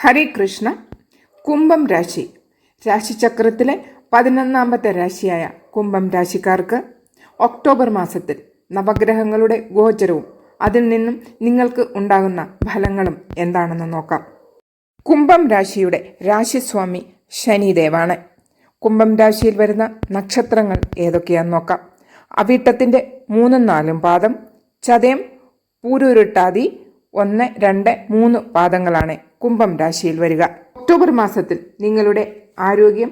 ഹരേ കൃഷ്ണ കുംഭം രാശി. രാശിചക്രത്തിലെ പതിനൊന്നാമത്തെ രാശിയായ കുംഭം രാശിക്കാർക്ക് ഒക്ടോബർ മാസത്തിൽ നവഗ്രഹങ്ങളുടെ ഗോചരവും അതിൽ നിന്നും നിങ്ങൾക്ക് ഉണ്ടാകുന്ന ഫലങ്ങളും എന്താണെന്ന് നോക്കാം. കുംഭം രാശിയുടെ രാശിസ്വാമി ശനിദേവാണ്. കുംഭം രാശിയിൽ വരുന്ന നക്ഷത്രങ്ങൾ ഏതൊക്കെയാന്ന് നോക്കാം. അവിട്ടത്തിന്റെ മൂന്നും നാലും പാദം ചതയം പൂരുരുട്ടാതി ഒന്ന് രണ്ട് മൂന്ന് പാദങ്ങളാണ്. കുംഭം രാശിയിൽ വരിക. ഒക്ടോബർ മാസത്തിൽ നിങ്ങളുടെ ആരോഗ്യം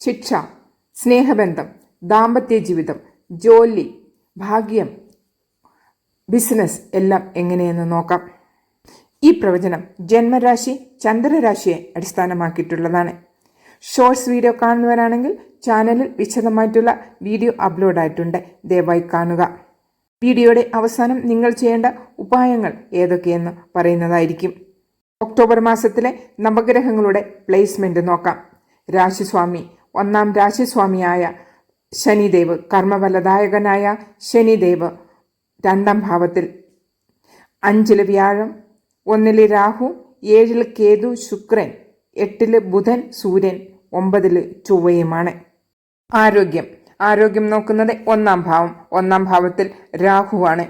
ശിക്ഷ സ്നേഹബന്ധം ദാമ്പത്യ ജീവിതം ജോലി ഭാഗ്യം ബിസിനസ് എല്ലാം എങ്ങനെയെന്ന് നോക്കാം. ഈ പ്രവചനം ജന്മരാശി ചന്ദ്രരാശിയെ അടിസ്ഥാനമാക്കിയിട്ടുള്ളതാണ്. ഷോർട്സ് വീഡിയോ കാണുന്നവരാണെങ്കിൽ ചാനലിൽ വിശദമായിട്ടുള്ള വീഡിയോ അപ്ലോഡ് ആയിട്ടുണ്ട് ദയവായി കാണുക. വീഡിയോയുടെ അവസാനം നിങ്ങൾ ചെയ്യേണ്ട ഉപായങ്ങൾ ഏതൊക്കെയെന്ന് പറയുന്നതായിരിക്കും. ഒക്ടോബർ മാസത്തിലെ നവഗ്രഹങ്ങളുടെ പ്ലേസ്മെന്റ് നോക്കാം. രാശിസ്വാമി. ഒന്നാം രാശിസ്വാമിയായ ശനിദേവ്. കർമ്മഫലദായകനായ ശനിദേവ്. രണ്ടാം ഭാവത്തിൽ അഞ്ചിൽ വ്യാഴം ഒന്നിൽ രാഹു ഏഴിൽ കേതു ശുക്രൻ എട്ടിൽ ബുധൻ സൂര്യൻ ഒമ്പതിൽ ചൊവ്വയുമാണ്. ആരോഗ്യം. ആരോഗ്യം നോക്കുന്നത് ഒന്നാം ഭാവം. ഒന്നാം ഭാവത്തിൽ രാഹുവാണ്.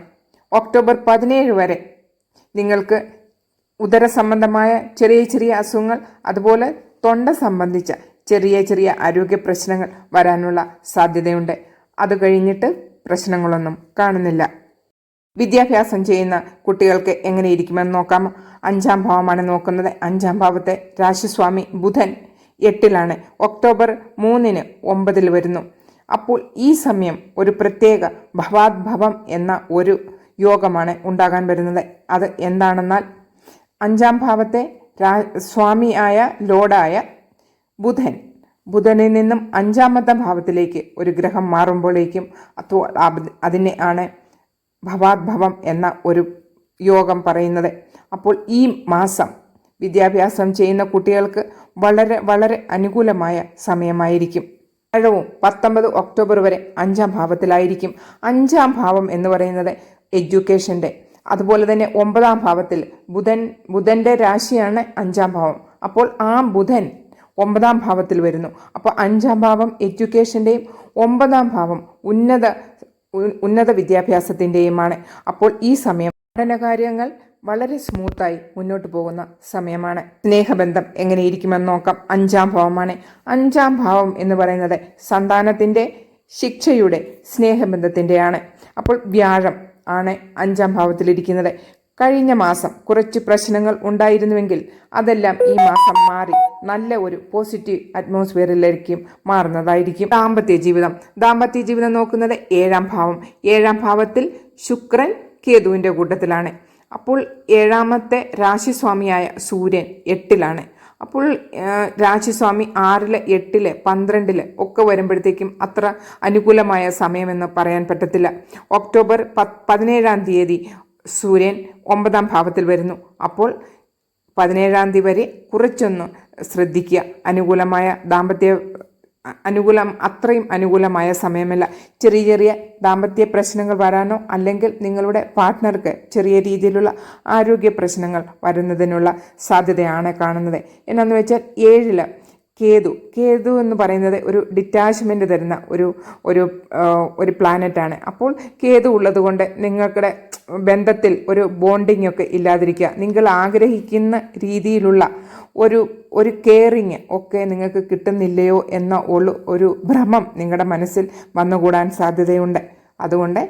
ഒക്ടോബർ പതിനേഴ് വരെ നിങ്ങൾക്ക് ഉദര സംബന്ധമായ ചെറിയ ചെറിയ അസുഖങ്ങൾ അതുപോലെ തൊണ്ട സംബന്ധിച്ച ചെറിയ ചെറിയ ആരോഗ്യ പ്രശ്നങ്ങൾ വരാനുള്ള സാധ്യതയുണ്ട്. അത് കഴിഞ്ഞിട്ട് പ്രശ്നങ്ങളൊന്നും കാണുന്നില്ല. വിദ്യാഭ്യാസം ചെയ്യുന്ന കുട്ടികൾക്ക് എങ്ങനെ ഇരിക്കുമെന്ന് നോക്കാം. അഞ്ചാം ഭാവമാണ് നോക്കുന്നത്. അഞ്ചാം ഭാവത്തെ രാശിസ്വാമി ബുധൻ എട്ടിലാണ്. ഒക്ടോബർ മൂന്നിന് ഒമ്പതിൽ വരുന്നു. അപ്പോൾ ഈ സമയം ഒരു പ്രത്യേക ഭവാദ്ഭവം എന്ന ഒരു യോഗമാണ് ഉണ്ടാകാൻ വരുന്നത്. അത് എന്താണെന്നാൽ അഞ്ചാം ഭാവത്തെ രാ സ്വാമിയായ ലോഡായ ബുധൻ. ബുധനിൽ നിന്നും അഞ്ചാമത്തെ ഭാവത്തിലേക്ക് ഒരു ഗ്രഹം മാറുമ്പോഴേക്കും അതോ അതിനെ ആണ് ഭവാത്ഭവം എന്ന ഒരു യോഗം പറയുന്നത്. അപ്പോൾ ഈ മാസം വിദ്യാഭ്യാസം ചെയ്യുന്ന കുട്ടികൾക്ക് വളരെ വളരെ അനുകൂലമായ സമയമായിരിക്കും. വ്യാഴവും പത്തൊമ്പത് ഒക്ടോബർ വരെ അഞ്ചാം ഭാവത്തിലായിരിക്കും. അഞ്ചാം ഭാവം എന്ന് പറയുന്നത് എഡ്യൂക്കേഷന്റെ അതുപോലെ തന്നെ ഒമ്പതാം ഭാവത്തിൽ ബുധൻ ബുധന്റെ രാശിയാണ് അഞ്ചാം ഭാവം. അപ്പോൾ ആ ബുധൻ ഒമ്പതാം ഭാവത്തിൽ വരുന്നു. അപ്പോൾ അഞ്ചാം ഭാവം എഡ്യൂക്കേഷന്റെയും ഒമ്പതാം ഭാവം ഉന്നത ഉന്നത വിദ്യാഭ്യാസത്തിന്റെയുമാണ് അപ്പോൾ ഈ സമയം പഠനകാര്യങ്ങൾ വളരെ സ്മൂത്തായി മുന്നോട്ട് പോകുന്ന സമയമാണ്. സ്നേഹബന്ധം എങ്ങനെയിരിക്കുമെന്ന് നോക്കാം. അഞ്ചാം ഭാവമാണ്. അഞ്ചാം ഭാവം എന്ന് പറയുന്നത് സന്താനത്തിന്റെ ശിക്ഷയുടെ സ്നേഹബന്ധത്തിന്റെയാണ് അപ്പോൾ വ്യാഴം ആണ് അഞ്ചാം ഭാവത്തിലിരിക്കുന്നത്. കഴിഞ്ഞ മാസം കുറച്ച് പ്രശ്നങ്ങൾ ഉണ്ടായിരുന്നുവെങ്കിൽ അതെല്ലാം ഈ മാസം മാറി നല്ല ഒരു പോസിറ്റീവ് അറ്റ്മോസ്ഫിയറിലായിരിക്കും മാറുന്നതായിരിക്കും. ദാമ്പത്യ ജീവിതം. ദാമ്പത്യ ജീവിതം നോക്കുന്നത് ഏഴാം ഭാവം. ഏഴാം ഭാവത്തിൽ ശുക്രൻ കേതുവിന്റെ കൂട്ടത്തിലാണ്. അപ്പോൾ ഏഴാമത്തെ രാശിസ്വാമിയായ സൂര്യൻ എട്ടിലാണ്. അപ്പോൾ രാശിസ്വാമി ആറിൽ എട്ടിൽ പന്ത്രണ്ടിൽ ഒക്കെ വരുമ്പോഴത്തേക്കും അത്ര അനുകൂലമായ സമയമെന്ന് പറയാൻ പറ്റത്തില്ല. ഒക്ടോബർ പതിനേഴാം തീയതി സൂര്യൻ ഒമ്പതാം ഭാവത്തിൽ വരുന്നു. അപ്പോൾ പതിനേഴാം തീയതി വരെ കുറച്ചൊന്ന് ശ്രദ്ധിക്കുക. അനുകൂലമായ ദാമ്പത്യ അനുകൂലം അത്രയും അനുകൂലമായ സമയമല്ല. ചെറിയ ചെറിയ ദാമ്പത്യ പ്രശ്നങ്ങൾ വരാനോ അല്ലെങ്കിൽ നിങ്ങളുടെ പാർട്ട്ണർക്ക് ചെറിയ രീതിയിലുള്ള ആരോഗ്യ പ്രശ്നങ്ങൾ വരുന്നതിനുള്ള സാധ്യതയാണ് കാണുന്നത്. എന്നാന്ന് വെച്ചാൽ ഏഴിൽ കേതു. കേതു എന്ന് പറയുന്നത് ഒരു ഡിറ്റാച്ച്മെന്റ് തരുന്ന ഒരു ഒരു ഒരു പ്ലാനറ്റാണ് അപ്പോൾ കേതു ഉള്ളതുകൊണ്ട് നിങ്ങളുടെ ബന്ധത്തിൽ ഒരു ബോണ്ടിങ് ഒക്കെ ഇല്ലാതിരിക്കുക. നിങ്ങൾ ആഗ്രഹിക്കുന്ന രീതിയിലുള്ള ഒരു ഒരു കെയറിങ് ഒക്കെ നിങ്ങൾക്ക് കിട്ടുന്നില്ലയോ എന്ന ഒരു ഭ്രമം നിങ്ങളുടെ മനസ്സിൽ വന്നുകൂടാൻ സാധ്യതയുണ്ട്. അതുകൊണ്ട്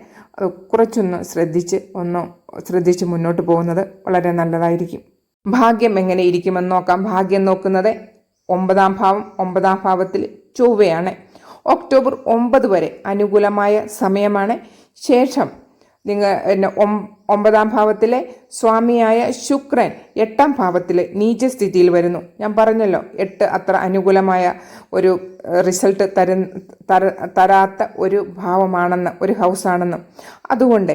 കുറച്ചൊന്ന് ശ്രദ്ധിച്ച് ഒന്ന് ശ്രദ്ധിച്ച് മുന്നോട്ട് പോകുന്നത് വളരെ നല്ലതായിരിക്കും. ഭാഗ്യം എങ്ങനെ ഇരിക്കുമെന്ന് നോക്കാം. ഭാഗ്യം നോക്കുന്നത് ഒമ്പതാം ഭാവം ഒമ്പതാം ഭാവത്തിൽ ചൊവ്വയാണ്. ഒക്ടോബർ ഒമ്പത് വരെ അനുകൂലമായ സമയമാണ്. ശേഷം നിങ്ങൾ പിന്നെ ഒമ്പതാം ഭാവത്തിലെ സ്വാമിയായ ശുക്രൻ എട്ടാം ഭാവത്തിൽ നീചസ്ഥിതിയിൽ വരുന്നു. ഞാൻ പറഞ്ഞല്ലോ എട്ട് അത്ര അനുകൂലമായ ഒരു റിസൾട്ട് തര തരാത്ത ഒരു ഭാവമാണെന്ന് ഒരു ഹൗസാണെന്ന്. അതുകൊണ്ട്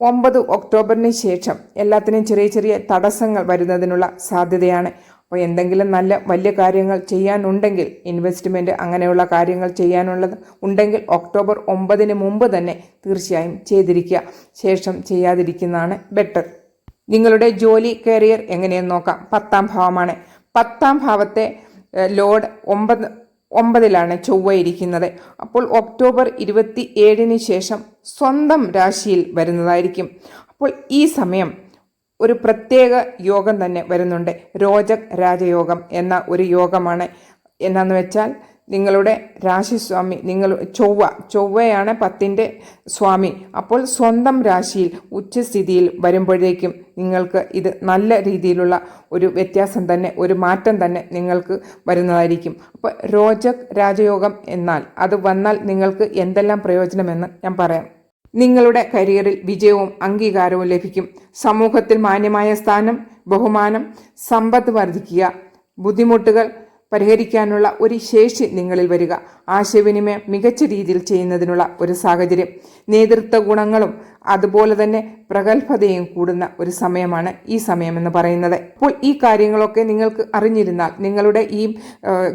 ഒമ്പത് ഒക്ടോബറിന് ശേഷം എല്ലാത്തിനും ചെറിയ ചെറിയ തടസ്സങ്ങൾ വരുന്നതിനുള്ള സാധ്യതയാണ്. അപ്പോൾ എന്തെങ്കിലും നല്ല വലിയ കാര്യങ്ങൾ ചെയ്യാനുണ്ടെങ്കിൽ ഇൻവെസ്റ്റ്മെന്റ് അങ്ങനെയുള്ള കാര്യങ്ങൾ ചെയ്യാനുള്ളത് ഉണ്ടെങ്കിൽ ഒക്ടോബർ ഒമ്പതിന് മുമ്പ് തന്നെ തീർച്ചയായും ചെയ്തിരിക്കുക. ശേഷം ചെയ്യാതിരിക്കുന്നതാണ് ബെറ്റർ നിങ്ങളുടെ ജോലി കരിയർ എങ്ങനെയെന്ന് നോക്കാം. പത്താം ഭാവമാണ്. പത്താം ഭാവത്തെ ലോഡ് ഒമ്പത് ഒമ്പതിലാണ് ചൊവ്വ ഇരിക്കുന്നത്. അപ്പോൾ ഒക്ടോബർ ഇരുപത്തി ഏഴിന് ശേഷം സ്വന്തം രാശിയിൽ വരുന്നതായിരിക്കും. അപ്പോൾ ഈ സമയം ഒരു പ്രത്യേക യോഗം തന്നെ വരുന്നുണ്ട്. രോജക് രാജയോഗം എന്ന ഒരു യോഗമാണ്. എന്നാന്ന് വെച്ചാൽ നിങ്ങളുടെ രാശിസ്വാമി നിങ്ങൾ ചൊവ്വ ചൊവ്വയാണ് പത്തിന്റെ സ്വാമി. അപ്പോൾ സ്വന്തം രാശിയിൽ ഉച്ചസ്ഥിതിയിൽ വരുമ്പോഴേക്കും നിങ്ങൾക്ക് ഇത് നല്ല രീതിയിലുള്ള ഒരു വ്യത്യാസം തന്നെ ഒരു മാറ്റം തന്നെ നിങ്ങൾക്ക് വരുന്നതായിരിക്കും. അപ്പോൾ രോജക് രാജയോഗം എന്നാൽ അത് വന്നാൽ നിങ്ങൾക്ക് എന്തെല്ലാം പ്രയോജനമെന്ന് ഞാൻ പറയാം. നിങ്ങളുടെ കരിയറിൽ വിജയവും അംഗീകാരവും ലഭിക്കും. സമൂഹത്തിൽ മാന്യമായ സ്ഥാനം ബഹുമാനം സമ്പത്ത് വർദ്ധിക്കുക. ബുദ്ധിമുട്ടുകൾ പരിഹരിക്കാനുള്ള ഒരു ശേഷി നിങ്ങളിൽ വരിക. ആശയവിനിമയം മികച്ച രീതിയിൽ ചെയ്യുന്നതിനുള്ള ഒരു സാഹചര്യം. നേതൃത്വ ഗുണങ്ങളും അതുപോലെ തന്നെ പ്രഗത്ഭതയും കൂടുന്ന ഒരു സമയമാണ് ഈ സമയമെന്ന് പറയുന്നത്. അപ്പോൾ ഈ കാര്യങ്ങളൊക്കെ നിങ്ങൾക്ക് അറിഞ്ഞിരുന്നാൽ നിങ്ങളുടെ ഈ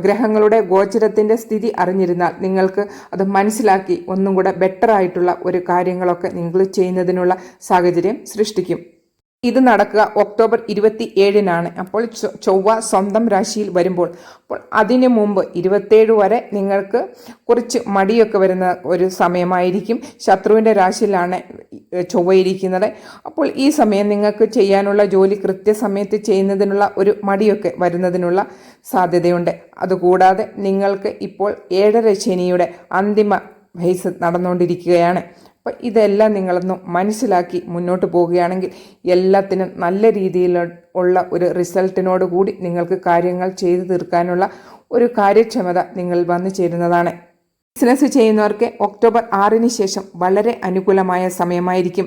ഗ്രഹങ്ങളുടെ ഗോചരത്തിന്റെ സ്ഥിതി അറിഞ്ഞിരുന്നാൽ നിങ്ങൾക്ക് അത് മനസ്സിലാക്കി ഒന്നും കൂടെ ബെറ്റർ ആയിട്ടുള്ള ഒരു കാര്യങ്ങളൊക്കെ നിങ്ങൾ ചെയ്യുന്നതിനുള്ള സാഹചര്യം സൃഷ്ടിക്കും. ഇത് നടക്കുക ഒക്ടോബർ ഇരുപത്തി ഏഴിനാണ് അപ്പോൾ ചൊവ്വ സ്വന്തം രാശിയിൽ വരുമ്പോൾ അപ്പോൾ അതിന് മുമ്പ് ഇരുപത്തേഴ് വരെ നിങ്ങൾക്ക് കുറച്ച് മടിയൊക്കെ വരുന്ന ഒരു സമയമായിരിക്കും. ശത്രുവിന്റെ രാശിയിലാണ് ചൊവ്വയിരിക്കുന്നത് അപ്പോൾ ഈ സമയം നിങ്ങൾക്ക് ചെയ്യാനുള്ള ജോലി കൃത്യസമയത്ത് ചെയ്യുന്നതിനുള്ള ഒരു മടിയൊക്കെ വരുന്നതിനുള്ള സാധ്യതയുണ്ട്. അതുകൂടാതെ നിങ്ങൾക്ക് ഇപ്പോൾ ഏഴര ശനിയുടെ അന്തിമ ഭൈസ് നടന്നുകൊണ്ടിരിക്കുകയാണ്. അപ്പം ഇതെല്ലാം നിങ്ങളൊന്ന് മനസ്സിലാക്കി മുന്നോട്ട് പോവുകയാണെങ്കിൽ എല്ലാത്തിനും നല്ല രീതിയിൽ ഉള്ള ഒരു റിസൾട്ടിനോട് കൂടി നിങ്ങൾക്ക് കാര്യങ്ങൾ ചെയ്തു തീർക്കാനുള്ള ഒരു കാര്യക്ഷമത നിങ്ങൾ വന്നു ചേരുന്നതാണ്. ബിസിനസ് ചെയ്യുന്നവർക്ക് ഒക്ടോബർ ആറിന് ശേഷം വളരെ അനുകൂലമായ സമയമായിരിക്കും.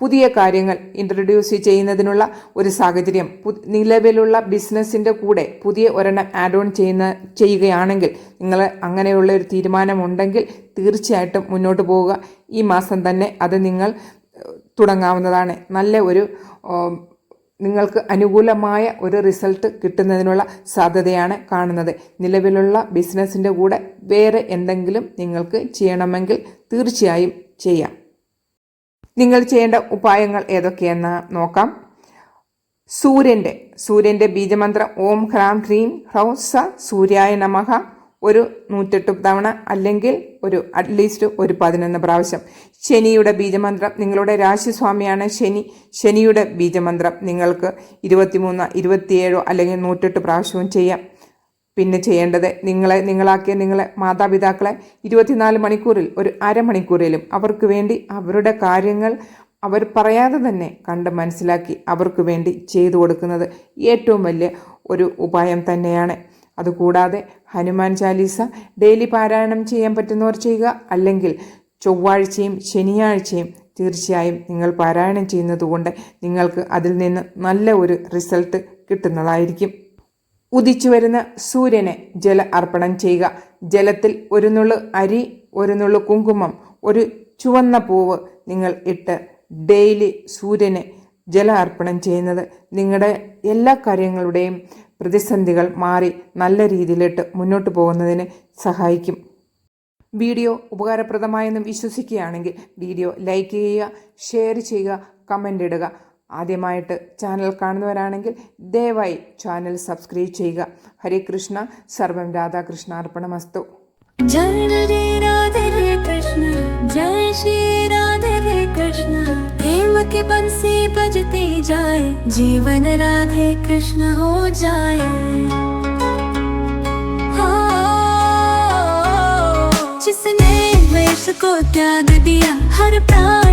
പുതിയ കാര്യങ്ങൾ ഇൻട്രൊഡ്യൂസ് ചെയ്യുന്നതിനുള്ള ഒരു സാഹചര്യം. നിലവിലുള്ള ബിസിനസ്സിന്റെ കൂടെ പുതിയ ഒരെണ്ണം ആഡ് ഓൺ ചെയ്യുന്ന ചെയ്യുകയാണെങ്കിൽ നിങ്ങൾ അങ്ങനെയുള്ള ഒരു തീരുമാനമുണ്ടെങ്കിൽ തീർച്ചയായിട്ടും മുന്നോട്ട് പോവുക. ഈ മാസം തന്നെ അത് നിങ്ങൾ തുടങ്ങാവുന്നതാണ്. നല്ല ഒരു നിങ്ങൾക്ക് അനുകൂലമായ ഒരു റിസൾട്ട് കിട്ടുന്നതിനുള്ള സാധ്യതയാണ് കാണുന്നത്. നിലവിലുള്ള ബിസിനസ്സിന്റെ കൂടെ വേറെ എന്തെങ്കിലും നിങ്ങൾക്ക് ചെയ്യണമെങ്കിൽ തീർച്ചയായും ചെയ്യാം. നിങ്ങൾ ചെയ്യേണ്ട ഉപായങ്ങൾ ഏതൊക്കെയെന്ന് നോക്കാം. സൂര്യന്റെ സൂര്യന്റെ ബീജമന്ത്രം ഓം ഹ്രാം ഹ്രീം ഹ്രൗ സ സൂര്യായ നമഃ ഒരു നൂറ്റെട്ട് തവണ അല്ലെങ്കിൽ ഒരു അറ്റ്ലീസ്റ്റ് ഒരു പതിനൊന്ന് പ്രാവശ്യം. ശനിയുടെ ബീജമന്ത്രം നിങ്ങളുടെ രാശിസ്വാമിയാണ്. ശനി ശനിയുടെ ബീജമന്ത്രം നിങ്ങൾക്ക് ഇരുപത്തിമൂന്ന് ഇരുപത്തിയേഴോ അല്ലെങ്കിൽ നൂറ്റെട്ട് പ്രാവശ്യവും ചെയ്യാം. പിന്നെ ചെയ്യേണ്ടത് നിങ്ങളെ നിങ്ങളാക്കിയ നിങ്ങളെ മാതാപിതാക്കളെ ഇരുപത്തിനാല് മണിക്കൂറിൽ ഒരു അരമണിക്കൂറിലും അവർക്ക് വേണ്ടി അവരുടെ കാര്യങ്ങൾ അവർ പറയാതെ തന്നെ കണ്ട് മനസ്സിലാക്കി അവർക്ക് വേണ്ടി ചെയ്തു കൊടുക്കുന്നത് ഏറ്റവും വലിയ ഒരു ഉപായം തന്നെയാണ്. അതുകൂടാതെ ഹനുമാൻ ചാലീസ ഡെയിലി പാരായണം ചെയ്യാൻ പറ്റുന്നവർ ചെയ്യുക അല്ലെങ്കിൽ ചൊവ്വാഴ്ചയും ശനിയാഴ്ചയും തീർച്ചയായും നിങ്ങൾ പാരായണം ചെയ്യുന്നതുകൊണ്ട് നിങ്ങൾക്ക് അതിൽ നിന്ന് നല്ല ഒരു റിസൾട്ട് കിട്ടുന്നതായിരിക്കും. ഉദിച്ചു വരുന്ന സൂര്യനെ ജല അർപ്പണം ചെയ്യുക. ജലത്തിൽ ഒരു നുള്ളു അരി ഒരു നുള്ളു കുങ്കുമം ഒരു ചുവന്ന പൂവ് നിങ്ങൾ ഇട്ട് ഡെയിലി സൂര്യനെ ജല അർപ്പണം ചെയ്യുന്നത് നിങ്ങളുടെ എല്ലാ കാര്യങ്ങളുടെയും പ്രതിസന്ധികൾ മാറി നല്ല രീതിയിലിട്ട് മുന്നോട്ട് പോകുന്നതിന് സഹായിക്കും. വീഡിയോ ഉപകാരപ്രദമായെന്ന് വിശ്വസിക്കുകയാണെങ്കിൽ വീഡിയോ ലൈക്ക് ചെയ്യുക ഷെയർ ചെയ്യുക കമന്റ് ഇടുക. ആദ്യമായിട്ട് ചാനൽ കാണുന്നവരാണെങ്കിൽ ദയവായി ചാനൽ സബ്സ്ക്രൈബ് ചെയ്യുക. ഹരേ കൃഷ്ണ. സർവം രാധാകൃഷ്ണ അർപ്പണമസ്തു. ജയ ശ്രീ കൃഷ്ണ. बजती जाए जीवन राधे कृष्ण हो जाए। जिसने वेश को त्याग दिया हर प्राणी